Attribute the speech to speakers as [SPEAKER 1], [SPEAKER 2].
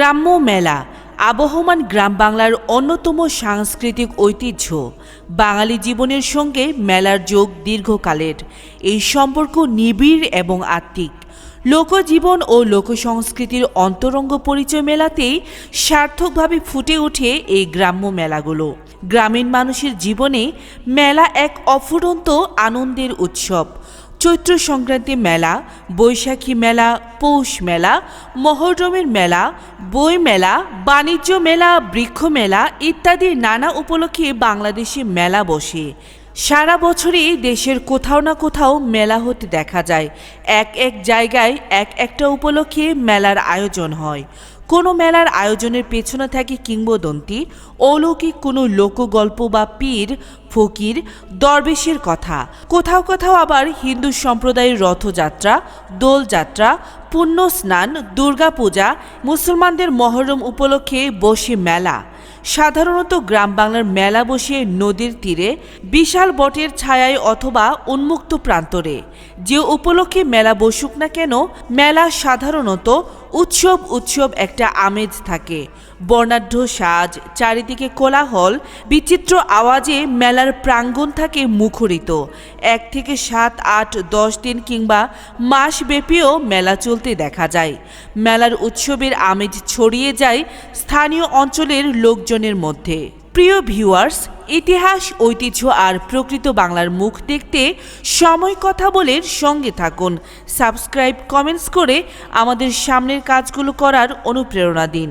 [SPEAKER 1] গ্রাম্য মেলা, আবহমান গ্রাম বাংলার অন্যতম সাংস্কৃতিক ঐতিহ্য। বাঙালি জীবনের সঙ্গে মেলার যোগ দীর্ঘকালের। এই সম্পর্ক নিবিড় এবং আত্মিক। লোকজীবন ও লোকসংস্কৃতির অন্তরঙ্গ পরিচয় মেলাতেই সার্থকভাবে ফুটে ওঠে এই গ্রাম্য মেলাগুলো। গ্রামীণ মানুষের জীবনে মেলা এক অফুরন্ত আনন্দের উৎসব। চৈত্র সংক্রান্তি মেলা, বৈশাখী মেলা, পৌষ মেলা, মহরমের মেলা, বই মেলা, বাণিজ্য মেলা, বৃক্ষ মেলা ইত্যাদি নানা উপলক্ষে বাংলাদেশে মেলা বসে। সারা বছরই দেশের কোথাও না কোথাও মেলা হতে দেখা যায়। এক এক জায়গায় এক একটা উপলক্ষে মেলার আয়োজন হয়। কোনো মেলার আয়োজনের পেছনে থাকে কিংবদন্তি, অলৌকিক কোনো লোকগল্প বা পীর, ফকির, দরবেশের কথা। কোথাও কোথাও আবার হিন্দু সম্প্রদায়ের রথযাত্রা, দোলযাত্রা, পুণ্য স্নান, দুর্গাপূজা, মুসলমানদের মহরম উপলক্ষে বসে মেলা। সাধারণত গ্রাম বাংলার মেলা বসে নদীর তীরে, বিশাল বটের ছায়ায় অথবা উন্মুক্ত প্রান্তরে। যে উপলক্ষে মেলা বসুক না কেন, মেলা সাধারণত উৎসব উৎসব একটা আমেজ থাকে। বর্ণাঢ্য সাজ, চারিদিকে কোলাহল, বিচিত্র আওয়াজে মেলার প্রাঙ্গণ থাকে মুখরিত। এক থেকে সাত, আট, দশ দিন কিংবা মাসব্যাপীও মেলা চলতে দেখা যায়। মেলার উৎসবের আমেজ ছড়িয়ে যায় স্থানীয় অঞ্চলের লোকজনের মধ্যে। প্রিয় ভিউয়ার্স, ইতিহাস, ঐতিহ্য আর প্রকৃত বাংলার মুখ দেখতে সময় কথা বলে সঙ্গে থাকুন। সাবস্ক্রাইব, কমেন্টস করে আমাদের সামনের কাজগুলো করার অনুপ্রেরণা দিন।